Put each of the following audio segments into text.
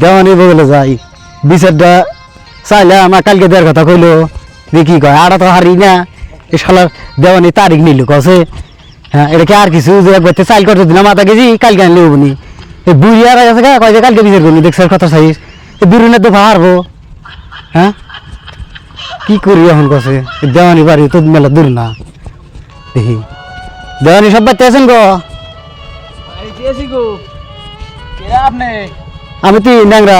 দেওয়ানি বদলে যাই। বিচারটা চাইলে আমার কালকে দেওয়ার কথা কইলো। দেখি কয় আড়া তো হারি না। এ শালার দেওয়ানি তারিখ নিল কছে হ্যাঁ এটা কি আর কিছু? যে একবার চাইল করতে দিলাম মাথা কেজি কালকে আনলে হবনি। এই বুড়ি আর আছে কয় যে কালকে বিচার করবি দেখছার কথা চাইস? এই বুড়ি না তো হারবো। হ্যাঁ? কি করি এখন কছে দেওয়ানি বাড়ি তো মেলা দূর না। দেখি। দেওয়ানি সব বাচ্চা আছেন গো? আপনি? আমি তুই ন্যাংরা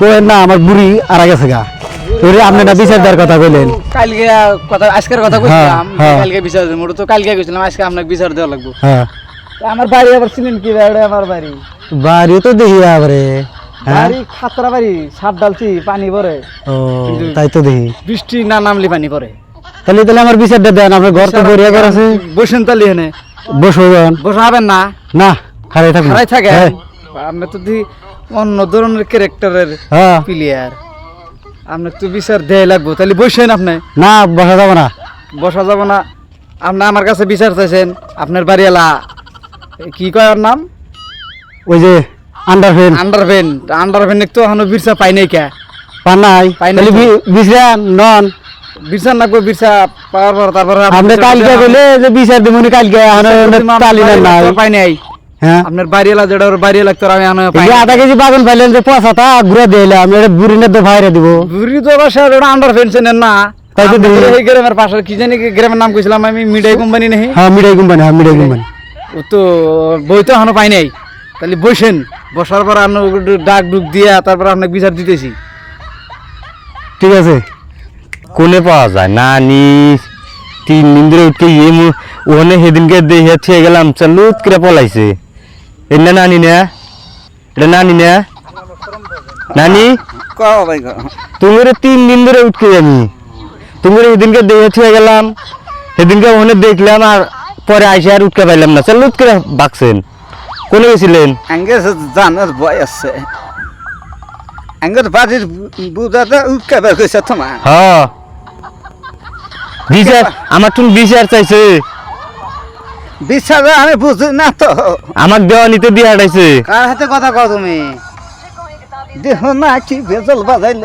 কই না আমার বুড়ি আর গেছে গা। ওরে আপনি না বিচার দেওয়ার কথা কইলেন। কালকে কথা আজকের কথা কইছিলাম হ্যাঁ। কালকে বিচার দেব তো কালকে কইছিলাম আজকে আপনাকে বিচার দেওয়া লাগবে। হ্যাঁ। আমার বাড়ি আবার চিনেন কি বাড়ি আমার বাড়ি? বাড়ি তো দেখি আবারে হ্যাঁ? বাড়ি খাতরা বাড়ি সাপ ডালছি পানি পরে ও তাই তো দেখি। বৃষ্টি না নামলি পানি পরে তাহলে তাহলে আমার বিচারটা দেন আপনার ঘর তো বড়িয়া ঘর আছে। বসেন তালি এখানে। বসো যান বসে হবেন না? না। খারাই থাকুন খারাই থাকে। আপনি তো দি অন্য ধরনের ক্যারেক্টারের প্লেয়ার আপনার তো বিচার দেয় লাগবো। তাহলে বসেন আপনি। না বসা যাব না। বসা যাব না। আপনি আমার কাছে বিচার চাইছেন। আপনার বাড়িওয়ালা কি কয় ওর নাম? ওই যে আন্ডারফেন আন্ডারভেন আন্ডারভেন তো এখনও বিরসা পাই নাই কে? পানাই পাই নাই তো। নন। বিরসা নাকবো বিরসা পাওয়ার পর তারপর আপনি কালকে বলে যে বিচার দেবনি কালকে এখন তালি নাই। পাই নাই। হ্যাঁ। আপনার বাড়িওয়ালা যেটা ওর বাড়িওয়ালা তো আমি পাই এই আধা কেজি বাগান পাইলেন যে পয়সাটা ঘুরে দিলে আমি এটা বুড়ি না তো ভাইরে দিব। বুড়ি তো বাসা ওটা আন্ডারভেন চেনেন না। এই গ্রামের পাশে কি জানি কি গ্রামের নাম কইছিলাম আমি মিডাই কোম্পানি নেই হ্যাঁ মিঠাই কোম্পানি হ্যাঁ মিঠাই কোম্পানি। ও তো বই তো এখনও পাই নাই। তাহলে বসেন। বসার পর আপনি ডাক ডুক দিয়া তারপর আপনাকে বিচার দিতেছি। ঠিক আছে। কোনে পাওয়া যায়? নানি তিন দিন ধরে উঠকে ইয়ে ওখানে সেদিনকে দেখে থিয়ে গেলাম চালুত করে পলাইছে। এটা নানি না এটা নানি না নানি তুমি রে তিন দিন ধরে উঠকে আমি তুমি রে দেখে থিয়ে গেলাম সেদিনকে ওখানে দেখলাম আর পরে আইসে আর উঠকে পাইলাম না চালুত করে বাকছেন কোনে গেছিলেন জানার ভয় আছে আঙ্গের বাড়ির বুঝাতে উৎকা বের করেছে তোমার হ্যাঁ বিচার আমার তুমি বিচার চাইছে বিচারে আমি বুঝি না তো। আমার দেওয়া নিতে দিয়ে হাঁটাইছে। কার হাতে কথা কও তুমি? দেহ না কি বেজল বাজাইল।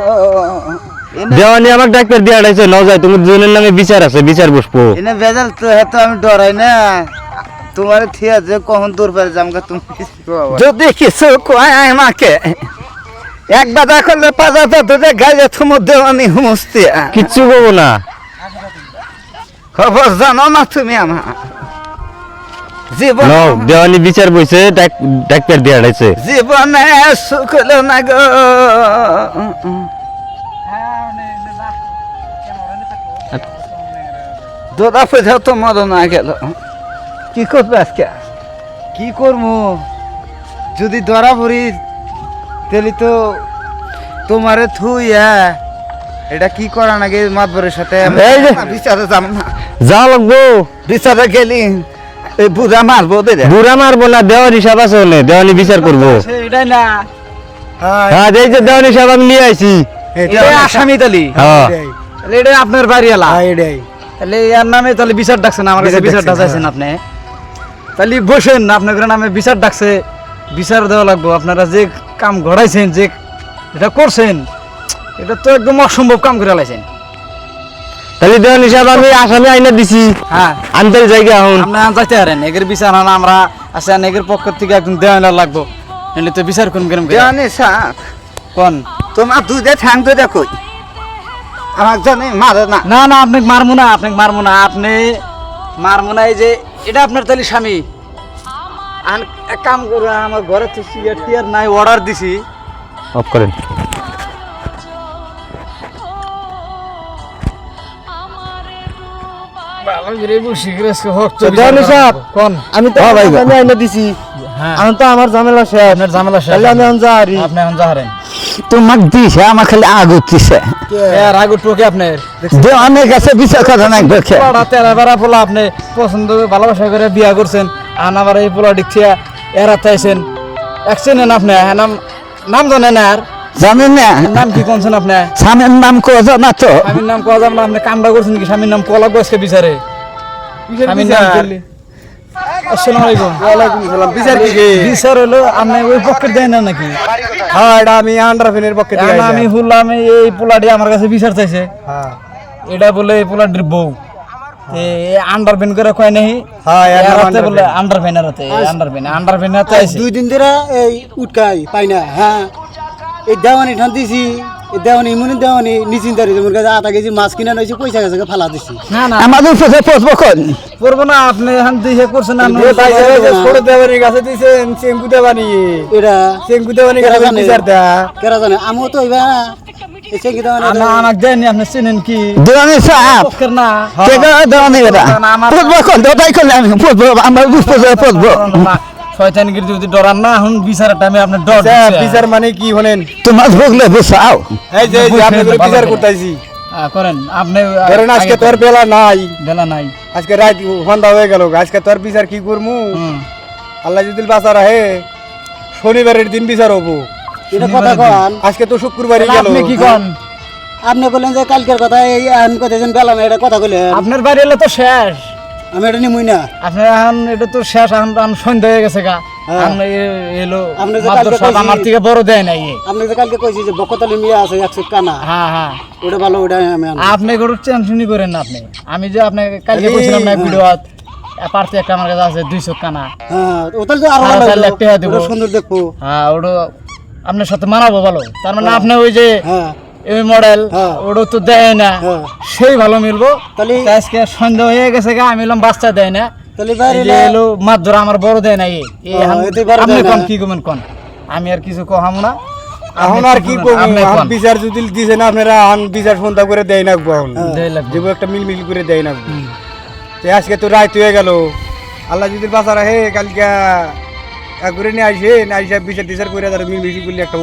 দেওয়ানি আমাকে ডাক্তার দিয়ে হাঁটাইছে ন যায় তোমার দুজনের নামে বিচার আছে বিচার বসবো। এনে বেজাল তো হেতো আমি ডরাই না। তোমার থিয়া যে কখন দূর পারে জামকা তুমি যদি কিছু কয় আমাকে এক বাধা করলে পাজাতে তোদের গায়ে থুমো দেওয়ানি হুমস্তি। কিচ্ছু করব না। খবর জানো না তুমি আমার। দেওয়ানি বিচার বইছে ডাক- ডাক্তার দিয়ে হাঁটাইছে জীবনে সুখ না গো। দাদা পয়সা তো মর না গেল। কি করবে আজকে? কি করব যদি ধরা পড়ি তাহলে তো তোমারে থুইয়া এটা কি করা নাকি মাতবরের সাথে? বিচারে যাব না। যা লাগবো। বিচারে গেলি। এই বুড়া মারবো দে বুড়া মারবো না দেওয়ার হিসাব আছে ওনে দেওয়ানি বিচার করব। এটাই না। হ্যাঁ এই যে দেওয়ানি হিসাব আমি নিয়ে আইছি। এটাই আসামি তালি। হ্যাঁ। তাহলে এটা আপনার বাড়িওয়ালা। তাহলে এর নামে তাহলে বিচার ডাকছেন আমার কাছে বিচার ডাকছেন আপনি। তাহলে বসেন আপনাদের নামে বিচার ডাকছে বিচার দেওয়া লাগবো। আপনারা যে কাম ঘটাইছেন যে এটা করছেন এটা তো একদম অসম্ভব কাম করে লাইছেন। তাহলে দেওয়ানি হিসাব আমি আসামে আইনা দিছি। হ্যাঁ। আনতে জায়গা এখন। আপনি যাইতে পারেন। এগের বিচার না আমরা আছে এগের পক্ষ থেকে একদম দেওয়া লাগবো। নাহলে তো বিচার করুন কেরম করে জানি সাহ কোন? তোমার দুধে ঠ্যাং দুধে কই? আমাকে জানি মারে না। না না আপনাকে মারবো না আপনাকে মারবো না। আপনি মারবো না এই যে এটা আপনার তাহলে স্বামী। আন এক কাম করুন আমার ঘরে তো সিগারেট টিয়ার নাই অর্ডার দিছি। অফ করেন। আমি তো আসামে দিছি। হ্যাঁ। আমি তো আমার ঝামেলা শেষ। আপনার ঝামেলা শেষ। তাহলে আমি এখন যা আপনি এখন যাহারেন তোমাকে দিছে আমার খালি আগুত দিছে এর আগুর টোকে আপনার? যে অনেক আছে বিচার কথা নাই দেখে। পোলাটা তেরা বেড়া পোলা আপনি পছন্দ করে ভালোবাসা করে বিয়া করছেন আন আবার এই পোলা ডিকছিয়া এরা তাইছেন। একছেন আপনি হ্যাঁ, নাম নাম জানেন আর? জানেন না? নাম কি কোনছেন আপনি? স্বামীর নাম কোয়া না তো? স্বামীর নাম কোয়া যাবে না? আপনি কামটা করছেন কি? স্বামীর নাম কোয়া লাগবে বিচারে। আসসালামু আলাইকুম। ওয়ালাইকুম সালাম বিচার কি বিচার হলো আপনি ওই পকেট দেন না নাকি? হ্যাঁ এটা আমি আন্ডারফিনের পক্ষে আমি শুনলাম এই- পোলাটি আমার কাছে বিচার চাইছে। হ্যাঁ। এটা বলে এই পোলাটির বউ। আন্ডার পেন করে কয় নাহি হ্যাঁ। বলে আন্ডার পেন এরাতে আন্ডার পেন আন্ডার পেন এরাতে আইছে দুই দিন ধরে এই উটকাই পাই না হ্যাঁ। এই দেওয়ানি ঠান দিছি। দেওয়ানি ইমনি দেওয়ানি নিচিন্তারি তোমার কাছে আধা কেজি মাছ কিনা নইছে পয়সা গেছে ফালা দিছি না না আমাদের উপরে পচবো কোন করব না আপনি এখন দিয়ে করছেন না ছোট দেওয়ানি গাছে দিছেন চেঙ্গু দেওয়ানি এটা চেঙ্গু দেওয়ানি কেরা গাছে জানে? বিচার দেয়া কেরা জানে আমিও তো এবার আমাকে দেয়নি আপনি চেনেন কি দেওয়ানি না কেগা দেওয়ানি এটা আমার- পচবো কোন দেওয়াই করলে আমি আমার পচবো শয়তানগিরি যদি ডরান না এখন টাইমে আপনি ডর বিচার মানে কি হলেন তোমার ভোগলে বুঝাও এই যে এই যে আপনি করে বিচার করতেছি। করেন। আপনি ধরেন আজকে তোর বেলা নাই। বেলা নাই। আজকে রাত সন্ধ্যা হয়ে গেল আজকে তোর বিচার কি করমু। আল্লাহ যদি বাঁচা রাহে শনিবারের দিন বিচার হব। এটা কথা কন আজকে তো শুক্রবারই গেল। আপনি কি কন আপনি বললেন যে কালকের কথা এই আন কথা যেন বেলা না এটা কথা কইলেন। আপনার বাড়ি এলে তো শেষ। আমি এটা নিমুই না। আপনার এখন এটা তো শেষ এখন সন্ধ্যা হয়ে গেছে গা। হ্যাঁ। এলো আপনি যে কালকে আমার থেকে বড় দেয় নাই। আপনি যে কালকে কইছি যে বকতালি মিয়া আছে একশো কানা হ্যাঁ হ্যাঁ। ওটা ভালো ওটা আমি আপনি কোনো টেনশনই করেন না আপনি। আমি যে আপনাকে কালকে বলছিলাম না ভিডিও পার্টি একটা আমার কাছে আছে দুইশো কানা। হ্যাঁ ওটা তো আরও সুন্দর দেখব। হ্যাঁ ওটা আপনার সাথে মানাবো ভালো। তার মানে আপনি ওই যে হ্যাঁ। এই মডেল হ্যাঁ। ওটা তো দেয় না। হ্যাঁ। সেই ভালো মিলবো। তাহলে আজকে সন্ধ্যা হয়ে গেছে গা আমি বাচ্চা দেয় না। তাহলে এই বাইরে যে এলো মাছ ধরা আমার বড় দেয় না এ। এ এখন এতে বড় আপনি কোন কি কমেন কোন? আমি আর কিছু কহাম না। এখন আর কি করব আপনি এখন কোন। বিচার যদি দিছেন আপনারা এখন বিচার সন্ধ্যা করে দেয় না এখন। দেবো একটা মিলমিল করে দেয় না তো আজকে তো রাত হয়ে গেল। আল্লাহ যদি বাঁচা রাখে কালকে করে নিয়ে আসে না আইসা বিচার টিচার করে তার মিলমিশি করলে একটা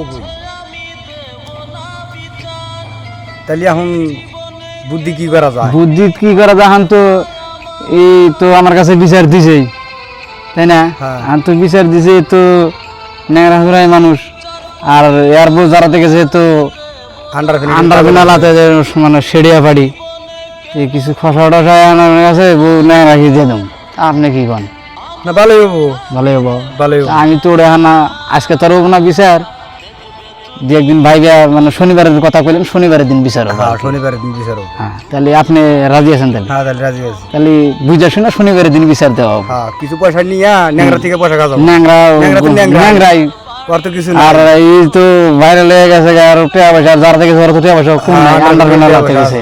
তাহলে এখন বুদ্ধি কি করা যায়? বুদ্ধি কি করা যাহান তো এই তো আমার কাছে বিচার দিছেই তাই না? হ্যাঁ। আর তো বিচার দিছে তো ন্যাংরা মানুষ। আর এর বউ যারা দেখেছে তো আন্ডার আন্ডার বিনালাতে যে মানে সেড়িয়া পাড়ি। এই কিছু খসা টসা আমার কাছে বউ ন্যাংরা কি দিয়ে দেবো? আপনি কি কন? না ভালোই হব। ভালোই হব। ভালোই আমি তো ওটা না আজকে তোর হব না বিচার। দিয়ে একদিন ভাইবা মানে শনিবারের কথা কইলেন শনিবারের দিন বিচার হবে হ্যাঁ শনিবারের দিন বিচার হব। হ্যাঁ তাহলে আপনি রাজি আছেন তাহলে? হ্যাঁ তাহলে রাজি আছি। তাহলে বুঝা শুনে শনিবারের দিন বিচার দেওয়া হবে। হ্যাঁ কিছু পয়সা নিয়ে ন্যাংরা থেকে পয়সা খাওয়া ন্যাংরা। ন্যাংরাই। আর কিছু আর না এই তো ভাইরাল হয়ে গেছে আর টাকা পয়সা আর যারা দেখেছে টাকা পয়সা কম নাই আন্ডার বেনার পয়সা গেছে।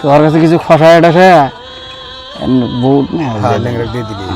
তো ওর কাছে কিছু খসায় টসায় বহুত দিয়ে দিলি।